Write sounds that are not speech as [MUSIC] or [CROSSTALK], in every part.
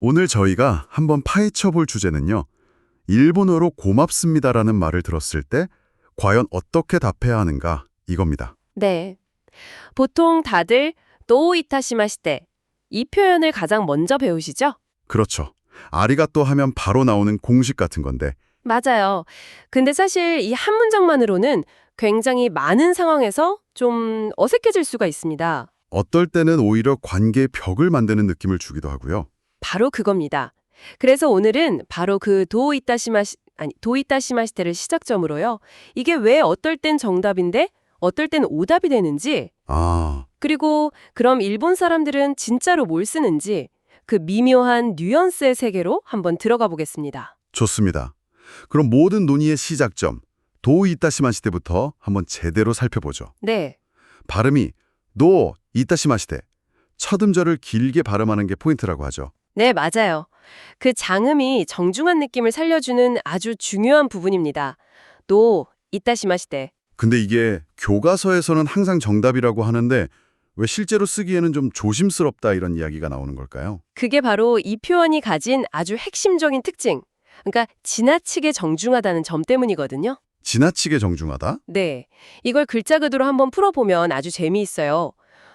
오늘 저희가 한번 파헤쳐 볼 주제는요. 일본어로 고맙습니다라는 말을 들었을 때 과연 어떻게 답해야 하는가 이겁니다. 네. 보통 다들 또 이타시마시테 이 표현을 가장 먼저 배우시죠? 그렇죠. 아리가또 하면 바로 나오는 공식 같은 건데 맞아요. 근데 사실 이 한 문장만으로는 굉장히 많은 상황에서 좀 어색해질 수가 있습니다. 어떨 때는 오히려 관계의 벽을 만드는 느낌을 주기도 하고요. 바로 그겁니다. 그래서 오늘은 바로 그 도이타시마시 아니 도이타시마시테를 시작점으로요. 이게 왜 어떨 땐 정답인데 어떨 땐 오답이 되는지 아, 그리고 그럼 일본 사람들은 진짜로 뭘 쓰는지 그 미묘한 뉘앙스의 세계로 한번 들어가 보겠습니다. 좋습니다. 그럼 모든 논의의 시작점 도이타시마시테부터 한번 제대로 살펴보죠. 네. 발음이 도 이타시마시테 첫 음절을 길게 발음하는 게 포인트라고 하죠. 네, 맞아요. 그 장음이 정중한 느낌을 살려주는 아주 중요한 부분입니다. 또 이따시마시테. 근데 이게 교과서에서는 항상 정답이라고 하는데 왜 실제로 쓰기에는 좀 조심스럽다 이런 이야기가 나오는 걸까요? 그게 바로 이 표현이 가진 아주 핵심적인 특징. 그러니까 지나치게 정중하다는 점 때문이거든요. 지나치게 정중하다? 네. 이걸 글자 그대로 한번 풀어보면 아주 재미있어요.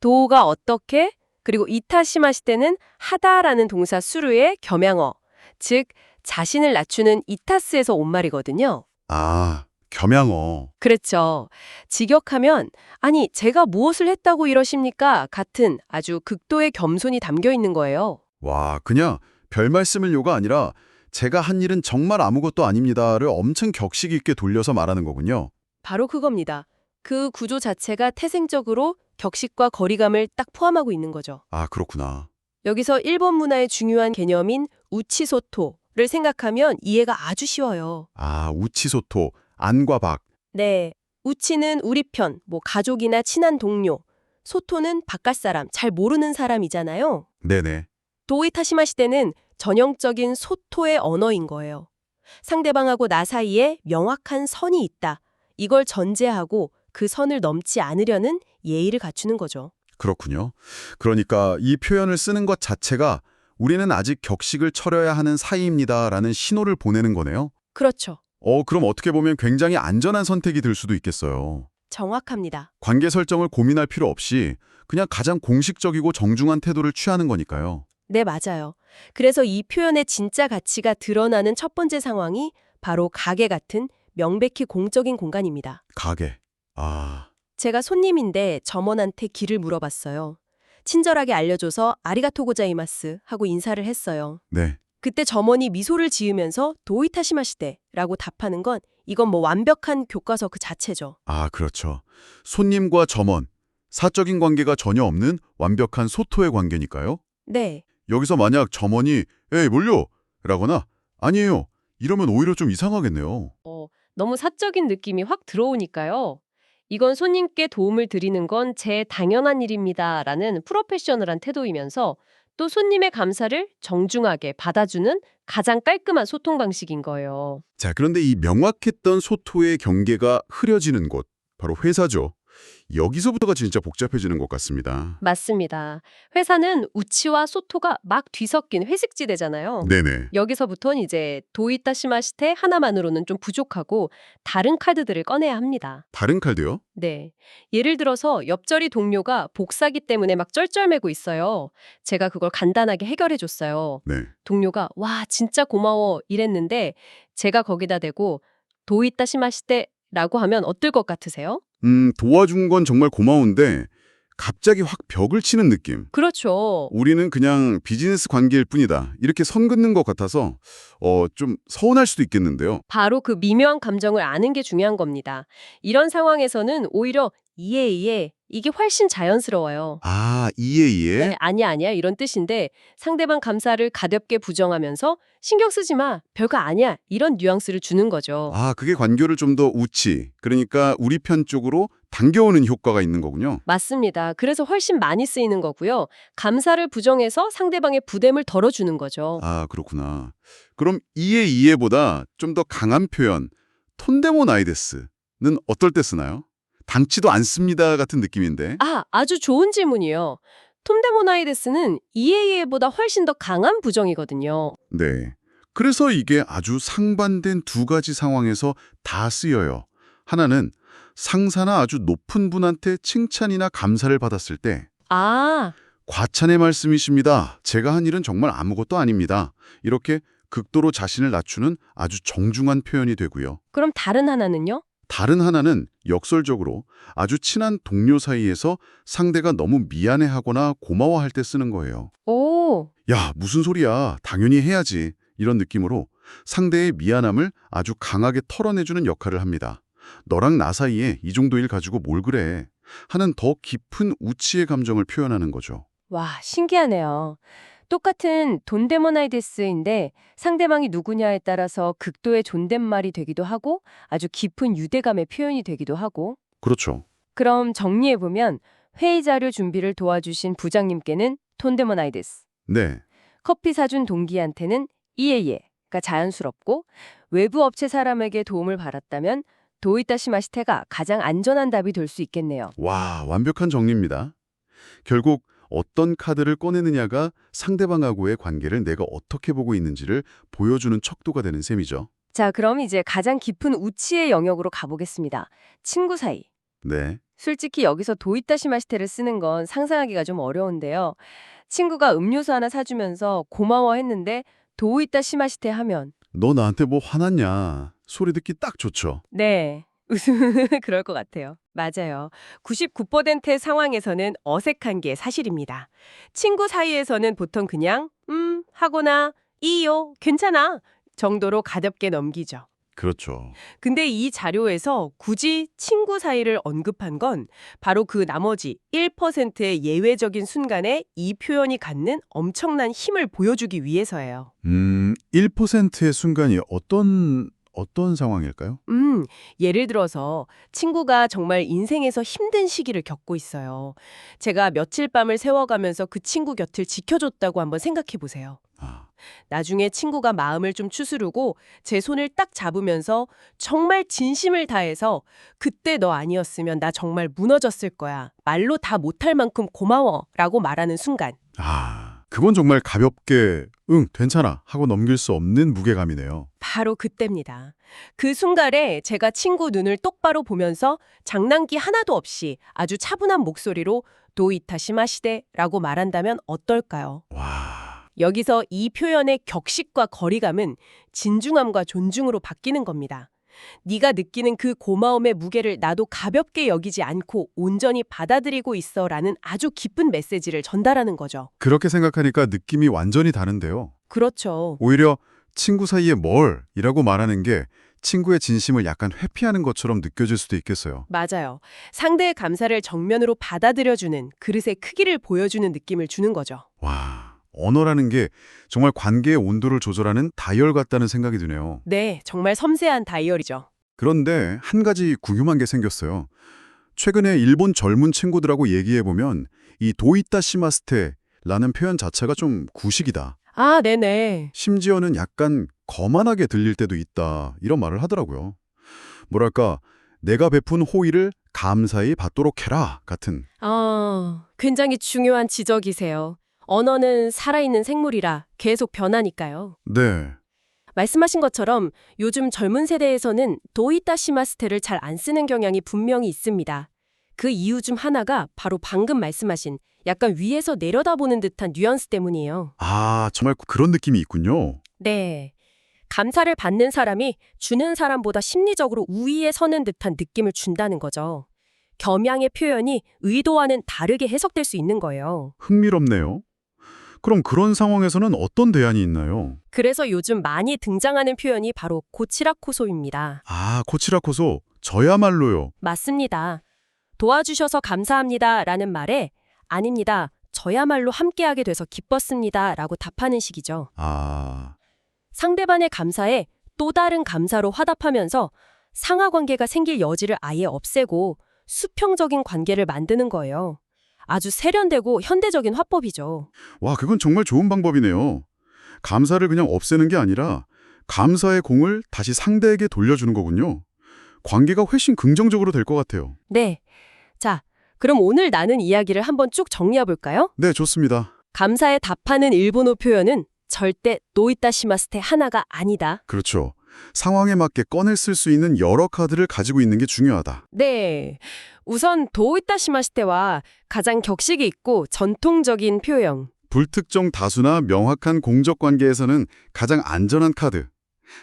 도가 어떻게 그리고 이타시마시테는 하다라는 동사 수루의 겸양어, 즉 자신을 낮추는 이타스에서 온 말이거든요. 아, 겸양어. 그렇죠. 직역하면 아니 제가 무엇을 했다고 이러십니까? 같은 아주 극도의 겸손이 담겨 있는 거예요. 와, 그냥 별 말씀을 요가 아니라 제가 한 일은 정말 아무것도 아닙니다를 엄청 격식 있게 돌려서 말하는 거군요. 바로 그겁니다. 그 구조 자체가 태생적으로 격식과 거리감을 딱 포함하고 있는 거죠. 아, 그렇구나. 여기서 일본 문화의 중요한 개념인 우치소토를 생각하면 이해가 아주 쉬워요. 아, 우치소토, 안과 박. 네. 우치는 우리 편, 뭐 가족이나 친한 동료. 소토는 바깥 사람, 잘 모르는 사람이잖아요. 네네. 도이타시마 시대는 전형적인 소토의 언어인 거예요. 상대방하고 나 사이에 명확한 선이 있다. 이걸 전제하고 그 선을 넘지 않으려는 예의를 갖추는 거죠. 그렇군요. 그러니까 이 표현을 쓰는 것 자체가 우리는 아직 격식을 차려야 하는 사이입니다라는 신호를 보내는 거네요. 그렇죠. 어, 그럼 어떻게 보면 굉장히 안전한 선택이 될 수도 있겠어요. 정확합니다. 관계 설정을 고민할 필요 없이 그냥 가장 공식적이고 정중한 태도를 취하는 거니까요. 네, 맞아요. 그래서 이 표현의 진짜 가치가 드러나는 첫 번째 상황이 바로 가게 같은 명백히 공적인 공간입니다. 가게. 아, 제가 손님인데 점원한테 길을 물어봤어요. 친절하게 알려줘서 아리가토 고자이마스 하고 인사를 했어요. 네. 그때 점원이 미소를 지으면서 도이타시마시대라고 답하는 건 이건 뭐 완벽한 교과서 그 자체죠. 아, 그렇죠. 손님과 점원, 사적인 관계가 전혀 없는 완벽한 소토의 관계니까요. 네, 여기서 만약 점원이 에이, 뭘요? 라거나 아니에요. 이러면 오히려 좀 이상하겠네요. 어, 너무 사적인 느낌이 확 들어오니까요. 이건 손님께 도움을 드리는 건 제 당연한 일입니다 라는 프로페셔널한 태도이면서 또 손님의 감사를 정중하게 받아주는 가장 깔끔한 소통 방식인 거예요. 자, 그런데 이 명확했던 소토의 경계가 흐려지는 곳, 바로 회사죠. 여기서부터가 진짜 복잡해지는 것 같습니다. 맞습니다. 회사는 우치와 소토가 막 뒤섞인 회식지대잖아요. 네네. 여기서부터는 이제 도이타시마시테 하나만으로는 좀 부족하고 다른 카드들을 꺼내야 합니다. 다른 칼도요? 네. 예를 들어서 옆자리 동료가 복사기 때문에 막 쩔쩔매고 있어요. 제가 그걸 간단하게 해결해 줬어요. 네. 동료가 와 진짜 고마워 이랬는데 제가 거기다 대고 도이타시마시테라고 하면 어떨 것 같으세요? 음, 도와준 건 정말 고마운데 갑자기 확 벽을 치는 느낌. 그렇죠. 우리는 그냥 비즈니스 관계일 뿐이다. 이렇게 선 긋는 것 같아서 어, 좀 서운할 수도 있겠는데요. 바로 그 미묘한 감정을 아는 게 중요한 겁니다. 이런 상황에서는 오히려 이해 이해 이게 훨씬 자연스러워요. 아, 이해 이해. 네, 아니야 아니야 이런 뜻인데 상대방 감사를 가볍게 부정하면서 신경 쓰지 마 별거 아니야 이런 뉘앙스를 주는 거죠. 아, 그게 관계를 좀 더 우치. 그러니까 우리 편 쪽으로 당겨오는 효과가 있는 거군요. 맞습니다. 그래서 훨씬 많이 쓰이는 거고요. 감사를 부정해서 상대방의 부담을 덜어주는 거죠. 아, 그렇구나. 그럼 이해 이해보다 좀 더 강한 표현 톤데모 나이데스는 어떨 때 쓰나요? 당치도 않습니다 같은 느낌인데. 아, 아주 좋은 질문이에요. 톰 데모나이데스는 EAA보다 훨씬 더 강한 부정이거든요. 네. 그래서 이게 아주 상반된 두 가지 상황에서 다 쓰여요. 하나는 상사나 아주 높은 분한테 칭찬이나 감사를 받았을 때 아, 과찬의 말씀이십니다. 제가 한 일은 정말 아무것도 아닙니다. 이렇게 극도로 자신을 낮추는 아주 정중한 표현이 되고요. 그럼 다른 하나는요? 다른 하나는 역설적으로 아주 친한 동료 사이에서 상대가 너무 미안해하거나 고마워할 때 쓰는 거예요. 오, 야, 무슨 소리야. 당연히 해야지. 이런 느낌으로 상대의 미안함을 아주 강하게 털어내주는 역할을 합니다. 너랑 나 사이에 이 정도 일 가지고 뭘 그래. 하는 더 깊은 우치의 감정을 표현하는 거죠. 와, 신기하네요. 똑같은 돈데모나이데스인데 상대방이 누구냐에 따라서 극도의 존댓말이 되기도 하고 아주 깊은 유대감의 표현이 되기도 하고 그렇죠. 그럼 정리해보면 회의 자료 준비를 도와주신 부장님께는 톤데모나이데스 네. 커피 사준 동기한테는 이에예가 자연스럽고 외부 업체 사람에게 도움을 받았다면 도이타시마시테가 가장 안전한 답이 될 수 있겠네요. 와, 완벽한 정리입니다. 결국 어떤 카드를 꺼내느냐가 상대방하고의 관계를 내가 어떻게 보고 있는지를 보여주는 척도가 되는 셈이죠. 자, 그럼 이제 가장 깊은 우치의 영역으로 가보겠습니다. 친구 사이. 네. 솔직히 여기서 도이타시마시테를 쓰는 건 상상하기가 좀 어려운데요. 친구가 음료수 하나 사주면서 고마워했는데 도이타시마시테 하면 너 나한테 뭐 화났냐. 소리 듣기 딱 좋죠. 네. [LAUGHS] 그럴 것 같아요. 맞아요. 99%의 상황에서는 어색한 게 사실입니다. 친구 사이에서는 보통 그냥 음 하거나 이요 괜찮아 정도로 가볍게 넘기죠. 그렇죠. 근데 이 자료에서 굳이 친구 사이를 언급한 건 바로 그 나머지 1%의 예외적인 순간에 이 표현이 갖는 엄청난 힘을 보여주기 위해서예요. 음, 1%의 순간이 어떤 어떤 상황일까요? 음, 예를 들어서 친구가 정말 인생에서 힘든 시기를 겪고 있어요. 제가 며칠 밤을 세워가면서 그 친구 곁을 지켜줬다고 한번 생각해 보세요. 아, 나중에 친구가 마음을 좀 추스르고 제 손을 딱 잡으면서 정말 진심을 다해서 그때 너 아니었으면 나 정말 무너졌을 거야. 말로 다 못할 만큼 고마워. 라고 말하는 순간. 아, 그건 정말 가볍게 응, 괜찮아 하고 넘길 수 없는 무게감이네요. 바로 그때입니다. 그 순간에 제가 친구 눈을 똑바로 보면서 장난기 하나도 없이 아주 차분한 목소리로 도이타시마시데라고 말한다면 어떨까요? 와, 여기서 이 표현의 격식과 거리감은 진중함과 존중으로 바뀌는 겁니다. 네가 느끼는 그 고마움의 무게를 나도 가볍게 여기지 않고 온전히 받아들이고 있어라는 아주 깊은 메시지를 전달하는 거죠. 그렇게 생각하니까 느낌이 완전히 다른데요. 그렇죠. 오히려 친구 사이에 뭘 이라고 말하는 게 친구의 진심을 약간 회피하는 것처럼 느껴질 수도 있겠어요. 맞아요. 상대의 감사를 정면으로 받아들여주는 그릇의 크기를 보여주는 느낌을 주는 거죠. 와, 언어라는 게 정말 관계의 온도를 조절하는 다이얼 같다는 생각이 드네요. 네, 정말 섬세한 다이얼이죠. 그런데 한 가지 궁금한 게 생겼어요. 최근에 일본 젊은 친구들하고 얘기해보면 이 도이타시마스테라는 표현 자체가 좀 구식이다. 아, 네네. 심지어는 약간 거만하게 들릴 때도 있다. 이런 말을 하더라고요. 뭐랄까, 내가 베푼 호의를 감사히 받도록 해라 같은. 아, 굉장히 중요한 지적이세요. 언어는 살아있는 생물이라 계속 변하니까요. 네, 말씀하신 것처럼 요즘 젊은 세대에서는 도이타시마스테를 잘 안 쓰는 경향이 분명히 있습니다. 그 이유 중 하나가 바로 방금 말씀하신 약간 위에서 내려다보는 듯한 뉘앙스 때문이에요. 아, 정말 그런 느낌이 있군요. 네. 감사를 받는 사람이 주는 사람보다 심리적으로 우위에 서는 듯한 느낌을 준다는 거죠. 겸양의 표현이 의도와는 다르게 해석될 수 있는 거예요. 흥미롭네요. 그럼 그런 상황에서는 어떤 대안이 있나요? 그래서 요즘 많이 등장하는 표현이 바로 고치라코소입니다. 아, 코치라코소, 저야말로요. 맞습니다. 도와주셔서 감사합니다 라는 말에 아닙니다. 저야말로 함께하게 돼서 기뻤습니다 라고 답하는 식이죠. 아, 상대방의 감사에 또 다른 감사로 화답하면서 상하 관계가 생길 여지를 아예 없애고 수평적인 관계를 만드는 거예요. 아주 세련되고 현대적인 화법이죠. 와, 그건 정말 좋은 방법이네요. 감사를 그냥 없애는 게 아니라 감사의 공을 다시 상대에게 돌려주는 거군요. 관계가 훨씬 긍정적으로 될 것 같아요. 네. 자, 그럼 오늘 나눈 이야기를 한번 쭉 정리해 볼까요? 네, 좋습니다. 감사에 답하는 일본어 표현은 절대 노이타시마스테 하나가 아니다. 그렇죠. 상황에 맞게 꺼내 쓸수 있는 여러 카드를 가지고 있는 게 중요하다. 네. 우선 도이타시마스테와 가장 격식이 있고 전통적인 표현. 불특정 다수나 명확한 공적 관계에서는 가장 안전한 카드.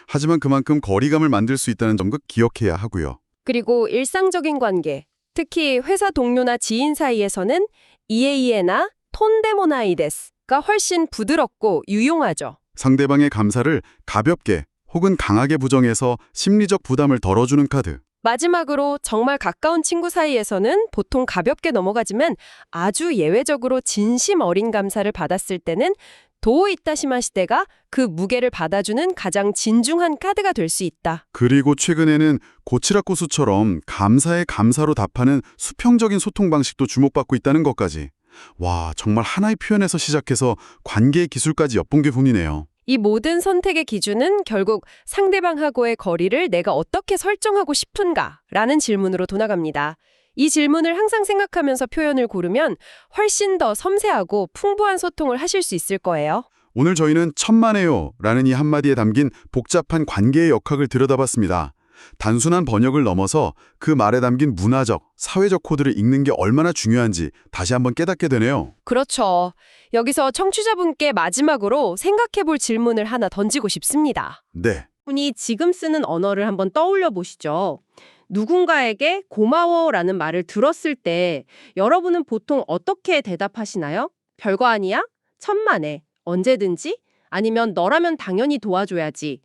하지만 그만큼 거리감을 만들 수 있다는 점도 기억해야 하고요. 그리고 일상적인 관계. 특히 회사 동료나 지인 사이에서는 이에이에나 톤데모나이데스가 훨씬 부드럽고 유용하죠. 상대방의 감사를 가볍게 혹은 강하게 부정해서 심리적 부담을 덜어주는 카드. 마지막으로 정말 가까운 친구 사이에서는 보통 가볍게 넘어가지만 아주 예외적으로 진심 어린 감사를 받았을 때는 도이타시마 시대가 그 무게를 받아주는 가장 진중한 카드가 될 수 있다. 그리고 최근에는 고치라쿠수처럼 감사의 감사로 답하는 수평적인 소통 방식도 주목받고 있다는 것까지. 와, 정말 하나의 표현에서 시작해서 관계의 기술까지 엿본 게 본이네요. 이 모든 선택의 기준은 결국 상대방하고의 거리를 내가 어떻게 설정하고 싶은가? 라는 질문으로 돌아갑니다. 이 질문을 항상 생각하면서 표현을 고르면 훨씬 더 섬세하고 풍부한 소통을 하실 수 있을 거예요. 오늘 저희는 천만에요 라는 이 한마디에 담긴 복잡한 관계의 역학을 들여다봤습니다. 단순한 번역을 넘어서 그 말에 담긴 문화적, 사회적 코드를 읽는 게 얼마나 중요한지 다시 한번 깨닫게 되네요. 그렇죠. 여기서 청취자분께 마지막으로 생각해 볼 질문을 하나 던지고 싶습니다. 네. 분이 지금 쓰는 언어를 한번 떠올려 보시죠. 누군가에게 고마워라는 말을 들었을 때 여러분은 보통 어떻게 대답하시나요? 별거 아니야? 천만에. 언제든지? 아니면 너라면 당연히 도와줘야지.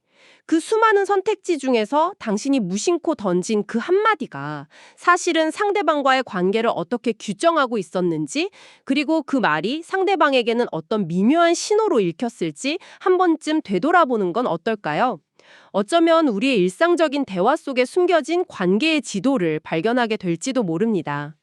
그 수많은 선택지 중에서 당신이 무심코 던진 그 한마디가 사실은 상대방과의 관계를 어떻게 규정하고 있었는지 그리고 그 말이 상대방에게는 어떤 미묘한 신호로 읽혔을지 한 번쯤 되돌아보는 건 어떨까요? 어쩌면 우리의 일상적인 대화 속에 숨겨진 관계의 지도를 발견하게 될지도 모릅니다.